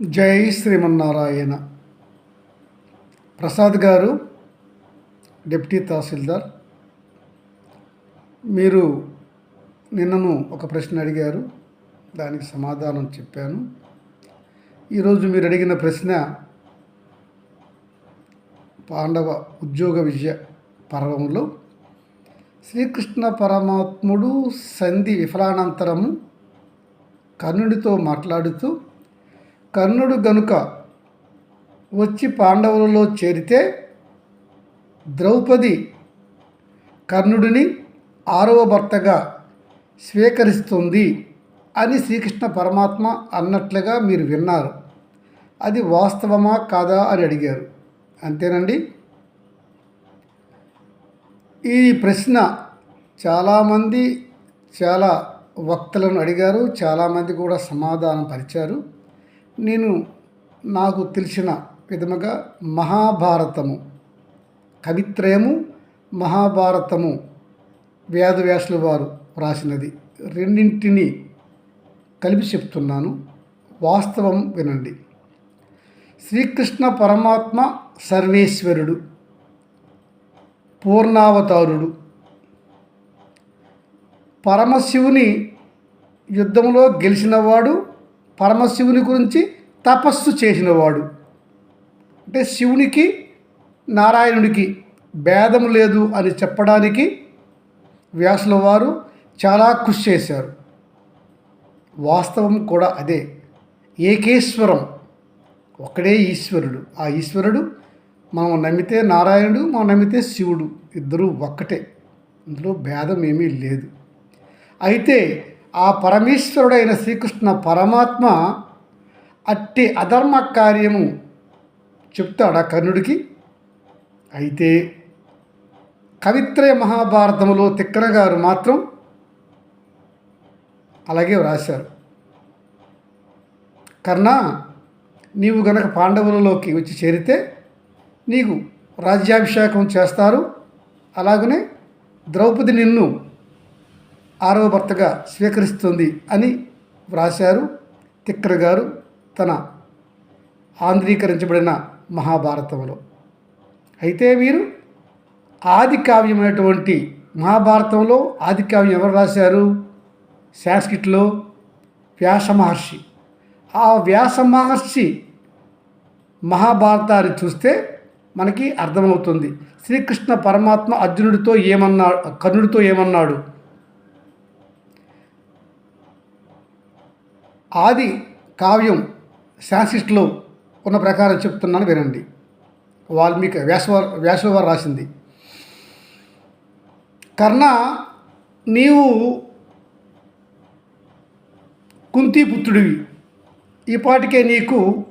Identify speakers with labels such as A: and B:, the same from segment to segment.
A: జై శ్రీమన్నారాయణ. ప్రసాద్ గారు డిప్యూటీ తహసీల్దార్ మీరు నిన్నను ఒక ప్రశ్న అడిగారు దానికి సమాధానం చెప్పాను. ఈరోజు మీరు అడిగిన ప్రశ్న పాండవ ఉద్యోగ విజయ పర్వంలో శ్రీకృష్ణ పరమాత్ముడు సంధి విఫలానంతరము కర్ణుడితో మాట్లాడుతూ కర్ణుడు గనుక వచ్చి పాండవులలో చేరితే ద్రౌపది కర్ణుడిని ఆరవ భర్తగా స్వీకరిస్తుంది అని శ్రీకృష్ణ పరమాత్మ అన్నట్లుగా మీరు విన్నారు. అది వాస్తవమా కాదా అని అడిగారు. అంతేనండి? ఈ ప్రశ్న చాలామంది చాలా వక్తలను అడిగారు చాలామంది కూడా సమాధానం పరిచారు నేను నాకు తెలిసిన విధముగా మహాభారతము కవిత్రయము మహాభారతము వేదవ్యాసుల వారు వ్రాసినది రెండింటిని కలిపి చెప్తున్నాను. వాస్తవం వినండి. శ్రీకృష్ణ పరమాత్మ సర్వేశ్వరుడు పూర్ణావతారుడు. పరమశివుని యుద్ధంలో గెలిచినవాడు పరమశివుని గురించి తపస్సు చేసినవాడు. అంటే శివునికి నారాయణుడికి భేదం లేదు అని చెప్పడానికి వ్యాసుల వారు చాలా కృషి చేశారు. వాస్తవం కూడా అదే. ఏకేశ్వరం ఒకడే ఈశ్వరుడు. ఆ ఈశ్వరుడు మనం నమ్మితే నారాయణుడు మనం నమ్మితే శివుడు. ఇద్దరూ ఒక్కటే. ఇందులో భేదం ఏమీ లేదు. అయితే ఆ పరమేశ్వరుడైన శ్రీకృష్ణ పరమాత్మ అట్టి అధర్మ కార్యము చెప్తాడు ఆ కర్ణుడికి? అయితే కవిత్రయ మహాభారతంలో తిక్కన గారు మాత్రం అలాగే వ్రాశారు. కర్ణ నీవు గనక పాండవులలోకి వచ్చి చేరితే నీకు రాజ్యాభిషేకం చేస్తారు. అలాగనే ద్రౌపది నిన్ను ఆరవ భర్తగా స్వీకరిస్తుంది అని వ్రాశారు. తిక్కర గారు తన ఆంధ్రీకరించబడిన మహాభారతంలో. అయితే వీరు ఆది కావ్యమైనటువంటి మహాభారతంలో ఆది కావ్యం ఎవరు రాశారు? సాంస్క్రిట్లో వ్యాస మహర్షి. ఆ వ్యాస మహర్షి మహాభారతాన్ని చూస్తే మనకి అర్థమవుతుంది. శ్రీకృష్ణ పరమాత్మ అర్జునుడితో ఏమన్నాడు కర్ణుడితో ఏమన్నాడు? ఆది కావ్యం సాంస్క్రిట్లో ఉన్న ప్రకారం చెప్తున్నాను వినండి. వాల్మీకి వ్యాసవారు వ్యాసుల రాసింది. కర్ణ నీవు కుంతిపుత్రుడివి. ఈపాటికే నీకు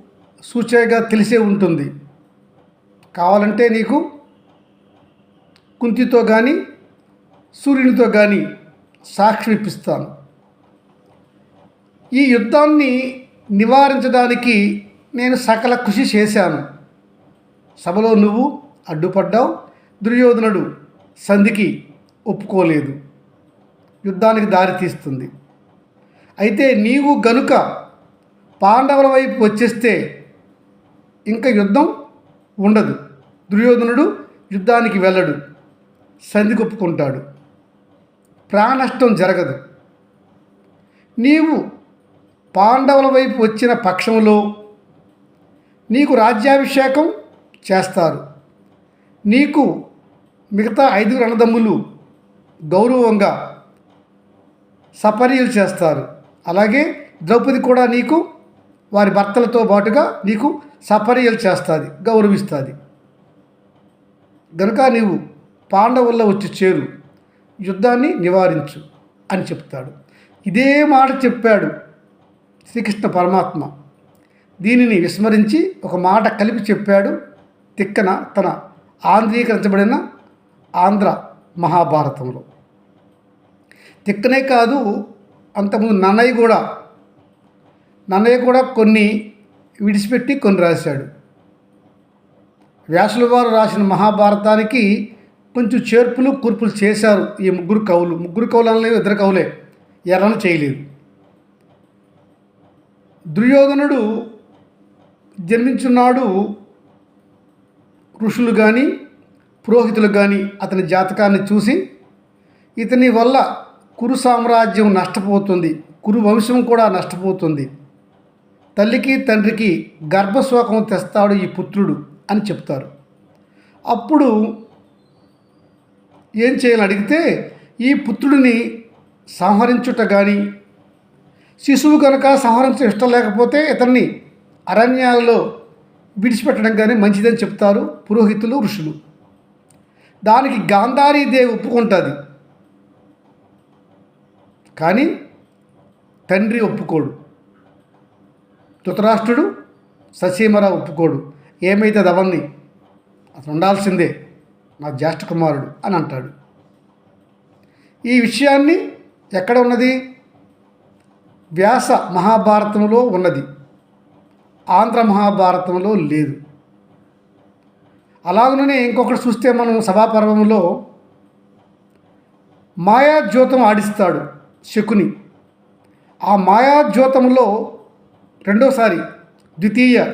A: సూచయగా తెలిసే ఉంటుంది. కావాలంటే నీకు కుంతితో కానీ సూర్యునితో కానీ సాక్షి ఇప్పిస్తాను. ఈ యుద్ధాన్ని నివారించడానికి నేను సకల కృషి చేశాను. సభలో నువ్వు అడ్డుపడ్డావు దుర్యోధనుడు సంధికి ఒప్పుకోలేదు. యుద్ధానికి దారి తీస్తుంది. అయితే నీవు గనుక పాండవుల వైపు వచ్చేస్తే ఇంకా యుద్ధం ఉండదు. దుర్యోధనుడు యుద్ధానికి వెళ్ళడు. సంధి ఒప్పుకుంటాడు. ప్రాణష్టం జరగదు. నీవు పాండవుల వైపు వచ్చిన పక్షంలో నీకు రాజ్యాభిషేకం చేస్తారు. నీకు మిగతా ఐదుగురు అన్నదమ్ములు గౌరవంగా సపర్యలు చేస్తారు. అలాగే ద్రౌపది కూడా నీకు వారి భర్తలతో పాటుగా నీకు సపర్యలు చేస్తుంది గౌరవిస్తుంది. గనుక నీవు పాండవుల్లో వచ్చి చేరు యుద్ధాన్ని నివారించు అని చెప్తాడు. ఇదే మాట చెప్పాడు శ్రీకృష్ణ పరమాత్మ. దీనిని విస్మరించి ఒక మాట కలిపి చెప్పాడు తిక్కన తన ఆంధ్రీకరించబడిన ఆంధ్ర మహాభారతంలో. తిక్కనే కాదు అంతకుముందు నన్నయ్య కూడా నన్నయ్య కూడా కొన్ని విడిచిపెట్టి కొన్ని రాశాడు. వ్యాసుల వారు రాసిన మహాభారతానికి కొంచెం చేర్పులు కూర్పులు చేశారు ఈ ముగ్గురు కవులు. ముగ్గురు కవులు అనలేదు ఇద్దరు కవులే. ఎర్రను చేయలేదు. దుర్యోధనుడు జన్మించున్నాడు. ఋషులు కానీ పురోహితులు కానీ అతని జాతకాన్ని చూసి ఇతని వల్ల కురు సామ్రాజ్యం నష్టపోతుంది కురు వంశం కూడా నష్టపోతుంది. తల్లికి తండ్రికి గర్భశోకం తెస్తాడు ఈ పుత్రుడు అని చెప్తారు. అప్పుడు ఏం చేయాలని అడిగితే ఈ పుత్రుడిని సంహరించుట కానీ శిశువు కనుక సంహరించడం ఇష్టం లేకపోతే ఇతన్ని అరణ్యాలలో విడిచిపెట్టడం కానీ మంచిదని చెప్తారు పురోహితులు ఋషులు. దానికి గాంధారీదేవి ఒప్పుకుంటుంది. కానీ తండ్రి ఒప్పుకోడు. ధృతరాష్ట్రుడు ససీమర ఒప్పుకోడు. ఏమైతే అవన్నీ? అతను ఉండాల్సిందే. నా జ్యేష్ఠ కుమారుడు అని అంటాడు. ఈ విషయాన్ని ఎక్కడ ఉన్నది? వ్యాస మహాభారతంలో ఉన్నది. ఆంధ్ర మహాభారతంలో లేదు. అలాగనే ఇంకొకటి చూస్తే మనం సభాపర్వంలో మాయాజ్యోతం ఆడిస్తాడు శకుని. ఆ మాయాజ్యోతంలో రెండోసారి ద్వితీయ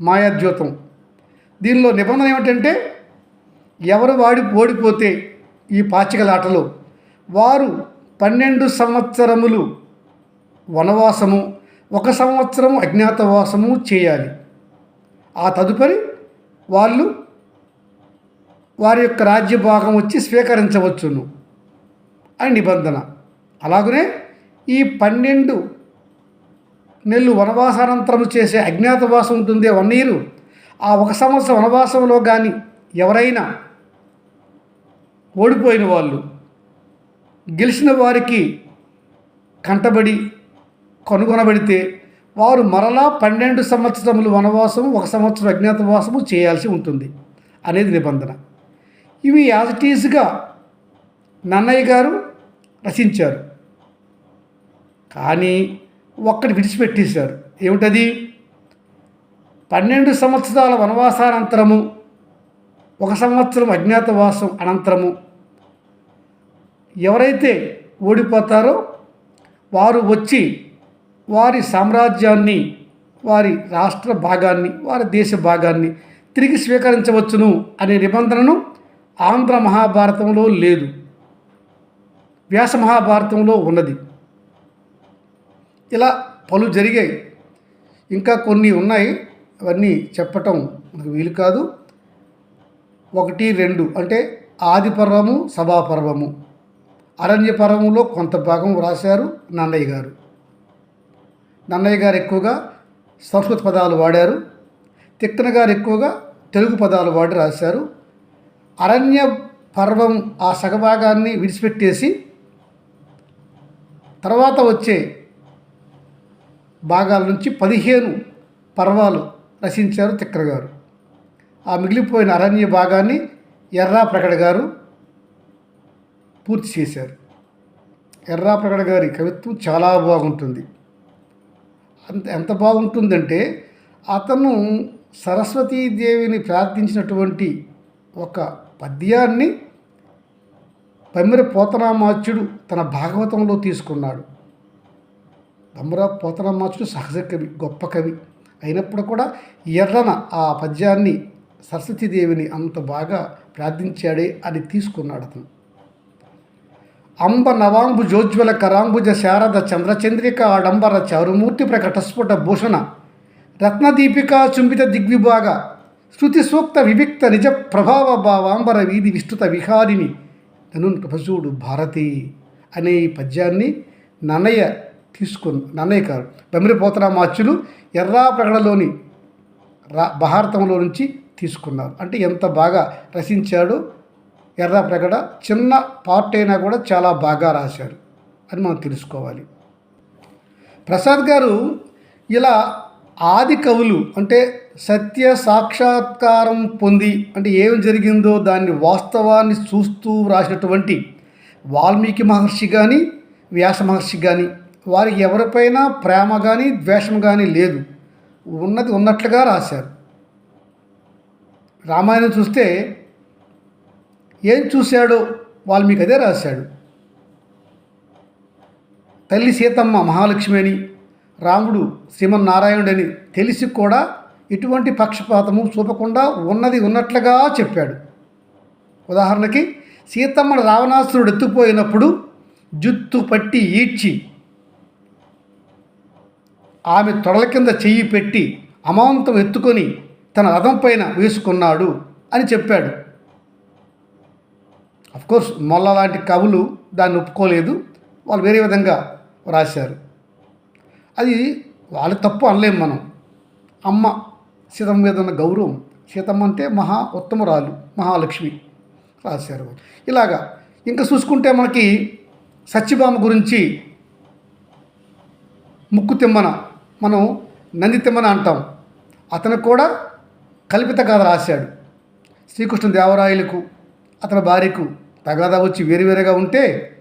A: మాయాజ్యోతం. దీనిలో నిబంధన ఏమిటంటే ఎవరు వాడి ఓడిపోతే ఈ పాచికలాటలో వారు పన్నెండు సంవత్సరములు వనవాసము ఒక సంవత్సరం అజ్ఞాతవాసము చేయాలి. ఆ తదుపరి వాళ్ళు వారి యొక్క రాజ్య భాగం వచ్చి స్వీకరించవచ్చును అని నిబంధన. అలాగనే ఈ పన్నెండు నెలలు వనవాసానంతరం చేసే అజ్ఞాతవాసం ఉంటుంది వన్ ఇయర్. ఆ ఒక సంవత్సరం వనవాసంలో కానీ ఎవరైనా ఓడిపోయిన వాళ్ళు గెలిచిన వారికి కంటబడి కనుగొనబడితే వారు మరలా పన్నెండు సంవత్సరములు వనవాసం ఒక సంవత్సరం అజ్ఞాతవాసము చేయాల్సి ఉంటుంది అనేది నిబంధన. ఇవి యాజ్ ఇట్ ఈజ్గా నన్నయ్య గారు రచించారు. కానీ ఒక్కటి విడిచిపెట్టేశారు. ఏమిటది? పన్నెండు సంవత్సరాల వనవాసానంతరము ఒక సంవత్సరం అజ్ఞాతవాసం అనంతరము ఎవరైతే ఓడిపోతారో వారు వచ్చి వారి సామ్రాజ్యాన్ని వారి రాష్ట్ర భాగాన్ని వారి దేశ భాగాన్ని తిరిగి స్వీకరించవచ్చును అనే నిబంధనను ఆంధ్ర మహాభారతంలో లేదు. వ్యాస మహాభారతంలో ఉన్నది. ఇలా పలు జరిగాయి. ఇంకా కొన్ని ఉన్నాయి. అవన్నీ చెప్పటం మనకు వీలు కాదు. ఒకటి రెండు అంటే ఆది పర్వము సభాపర్వము అరణ్యపర్వంలో కొంత భాగం వ్రాశారు నన్నయ్య గారు. నన్నయ్య గారు ఎక్కువగా సంస్కృత పదాలు వాడారు. తిక్కన గారు ఎక్కువగా తెలుగు పదాలు వాడి రాశారు. అరణ్య పర్వం ఆ సగభాగాన్ని విడిచిపెట్టేసి తర్వాత వచ్చే భాగాల నుంచి పదిహేను పర్వాలు రచించారు తిక్కర గారు. ఆ మిగిలిపోయిన అరణ్య భాగాన్ని ఎర్రా ప్రకట గారు పూర్తి చేశారు. ఎర్రా ప్రకట గారి కవిత్వం చాలా బాగుంటుంది. అంత ఎంత బాగుంటుందంటే అతను సరస్వతీదేవిని ప్రార్థించినటువంటి ఒక పద్యాన్ని పమ్మిర పోతనామాచ్యుడు తన భాగవతంలో తీసుకున్నాడు. పమ్మిర పోతనామాచ్యుడు సహజ కవి గొప్ప కవి. అయినప్పుడు కూడా ఎర్రన ఆ పద్యాన్ని సరస్వతీదేవిని అంత బాగా ప్రార్థించాడే అని తీసుకున్నాడు అతను. అంబ నవాంబు జోజ్వల కరాంబుజ శారద చంద్రచంద్రిక ఆడంబర చారుమూర్తి ప్రకటస్ఫుట భూషణ. రత్నదీపికా చుంబిత దిగ్విభాగ. శృతి సూక్త వివిక్త నిజ ప్రభావ భావాంబర వీధి విస్తృత విహారిని నను నృపసూడు భారతి అనే ఈ పద్యాన్ని నన్నయ్య తీసుకుని నన్నయ్య గారు బమిరిపోతరామాచ్యులు ఎర్రా ప్రకటలోని రా భారతంలో నుంచి తీసుకున్నారు. అంటే ఎంత బాగా రచించాడో ఎర్రప్రగడ చిన్న పార్ట్ అయినా కూడా చాలా బాగా రాశారు. అని మనం తెలుసుకోవాలి. ప్రసాద్ గారు ఇలా ఆది కవులు అంటే సత్య సాక్షాత్కారం పొంది అంటే ఏం జరిగిందో దాన్ని వాస్తవాన్ని చూస్తూ రాసినటువంటి వాల్మీకి మహర్షి కానీ వ్యాస మహర్షి కానీ వారికి ఎవరిపైనా ప్రేమ కానీ ద్వేషం కానీ లేదు. ఉన్నది ఉన్నట్లుగా రాశారు. రామాయణం చూస్తే ఏం చూశాడో వాల్మీకి అదే రాశాడు. తల్లి సీతమ్మ మహాలక్ష్మి అని రాముడు శ్రీమన్నారాయణుడని తెలిసి కూడా ఎటువంటి పక్షపాతము చూపకుండా ఉన్నది ఉన్నట్లుగా చెప్పాడు. ఉదాహరణకి సీతమ్మను రావణాసురుడు ఎత్తుపోయినప్పుడు జుత్తు పట్టి ఈడ్చి ఆమె తొడల కింద చెయ్యి పెట్టి అమాంతం ఎత్తుకొని తన రథం పైన వేసుకున్నాడు అని చెప్పాడు. కోర్స్ మొల్ల లాంటి కవులు దాన్ని ఒప్పుకోలేదు. వాళ్ళు వేరే విధంగా రాశారు. అది వాళ్ళ తప్పు అనలేం మనం. అమ్మ సీతమ్మ మీద ఉన్న గౌరవం సీతమ్మ అంటే మహా ఉత్తమరాలు మహాలక్ష్మి రాశారు ఇలాగా ఇంకా చూసుకుంటే మనకి సత్యభామ గురించి ముక్కు తిమ్మన మనం నంది తిమ్మన అంటాం. అతను కూడా కల్పిత కథ రాశాడు. శ్రీకృష్ణ దేవరాయలకు అతని భార్యకు తగాదా వచ్చి వేరువేరుగా ఉంటే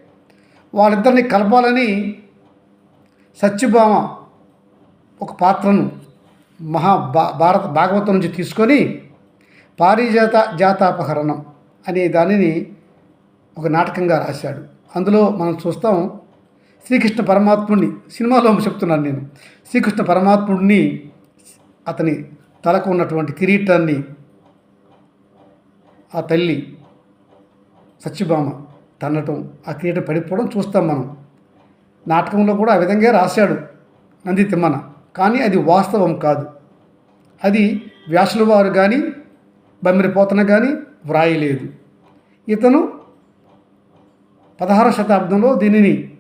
A: వాళ్ళిద్దరిని కలపాలని సత్యభామ ఒక పాత్రను మహా భా భారత భాగవతం నుంచి తీసుకొని పారిజాత జాతాపహరణం అనే దానిని ఒక నాటకంగా రాశాడు. అందులో మనం చూస్తాం శ్రీకృష్ణ పరమాత్ముడిని సినిమాలో చెప్తున్నాను నేను శ్రీకృష్ణ పరమాత్ముడిని అతని తలకు ఉన్నటువంటి కిరీటాన్ని ఆ తల్లి సత్యభామ తన్నటం ఆ క్రీడ పడిపోవడం చూస్తాం మనం. నాటకంలో కూడా ఆ విధంగా రాశాడు నంది తిమ్మన. కానీ అది వాస్తవం కాదు. అది వ్యాసుల వారు కానీ బమ్మిరిపోతన కానీ వ్రాయలేదు. ఇతను పదహార శతాబ్దంలో దీనిని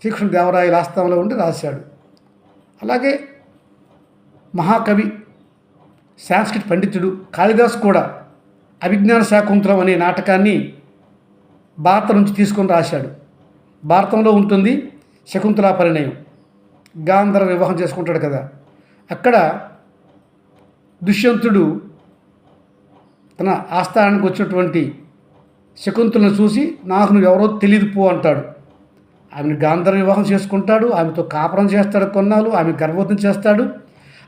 A: శ్రీకృష్ణ దేవరాయల ఆస్థానంలో ఉండి రాశాడు. అలాగే మహాకవి సాంస్కృతిక పండితుడు కాళిదాస్ కూడా అభిజ్ఞాన శాకుంతలం అనే నాటకాన్ని భారత నుంచి తీసుకొని రాశాడు. భారతంలో ఉంటుంది శకుంతలా పరిణయం. గాంధర్వ వివాహం చేసుకుంటాడు కదా. అక్కడ దుష్యంతుడు తన ఆస్థానానికి వచ్చినటువంటి శకుంతలను చూసి నాకు నువ్వెవరో తెలియదు పో అంటాడు. ఆమెను గాంధర్వ వివాహం చేసుకుంటాడు. ఆమెతో కాపురం చేస్తాడు కొన్నాళ్ళు. ఆమె గర్భవతం చేస్తాడు.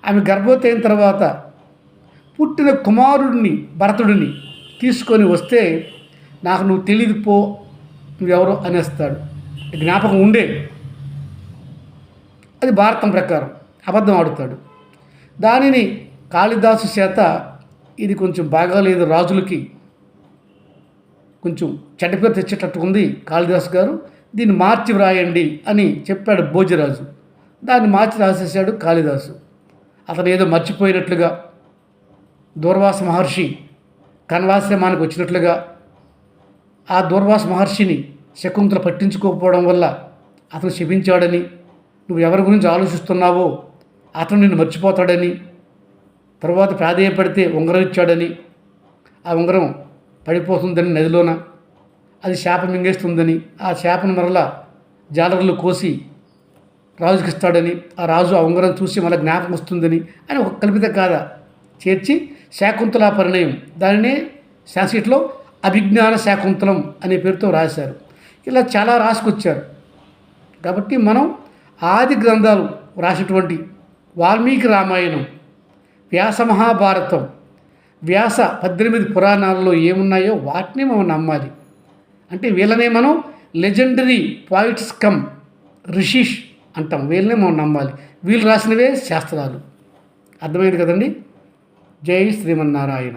A: ఆమె గర్భవతి అయిన తర్వాత పుట్టిన కుమారుడిని భరతుడిని తీసుకొని వస్తే నాకు నువ్వు తెలియదు పో నువ్వెవరో అనేస్తాడు. జ్ఞాపకం ఉండే. అది భారతం ప్రకారం అబద్ధం ఆడుతాడు. దానిని కాళిదాసు చేత ఇది కొంచెం బాగాలేదు రాజులకి. కొంచెం చెడ్డ పేరు తెచ్చేటట్టు ఉంది కాళిదాసు గారు. దీన్ని మార్చి వ్రాయండి అని చెప్పాడు భోజరాజు. దాన్ని మార్చి రాసేసాడు కాళిదాసు. అతను ఏదో మర్చిపోయినట్లుగా దూర్వాస మహర్షి కన్వాశ్రమానికి వచ్చినట్లుగా ఆ దూర్వాస మహర్షిని శకుంతల పట్టించుకోకపోవడం వల్ల అతను శపించాడని నువ్వు ఎవరి గురించి ఆలోచిస్తున్నావో అతను నిన్ను మర్చిపోతాడని తర్వాత ప్రాధేయపడితే ఉంగరం ఇచ్చాడని ఆ ఉంగరం పడిపోతుందని నదిలోన అది శాప మింగేస్తుందని ఆ శాపను మరలా జాలర్లు కోసి రాజుకి ఇస్తాడని ఆ రాజు ఆ ఉంగరం చూసి మళ్ళీ జ్ఞాపకం వస్తుందని అని ఒక కల్పిత కాద చేర్చి శాకుంతల పరిణయం దానినే సాంస్క్రిట్లో అభిజ్ఞాన శాకుంతలం అనే పేరుతో రాశారు. ఇలా చాలా రాసుకొచ్చారు. కాబట్టి మనం ఆది గ్రంథాలు రాసినటువంటి వాల్మీకి రామాయణం వ్యాస మహాభారతం వ్యాస పద్దెనిమిది పురాణాలలో ఏమున్నాయో వాటిని మనం నమ్మాలి. అంటే వీళ్ళనే మనం లెజెండరీ పాయిట్స్ కమ్ రిషిష్ అంటాం. వీళ్ళనే మనం నమ్మాలి. వీళ్ళు రాసినవే శాస్త్రాలు. అర్థమైంది కదండి? జై శ్రీమన్నారాయణ.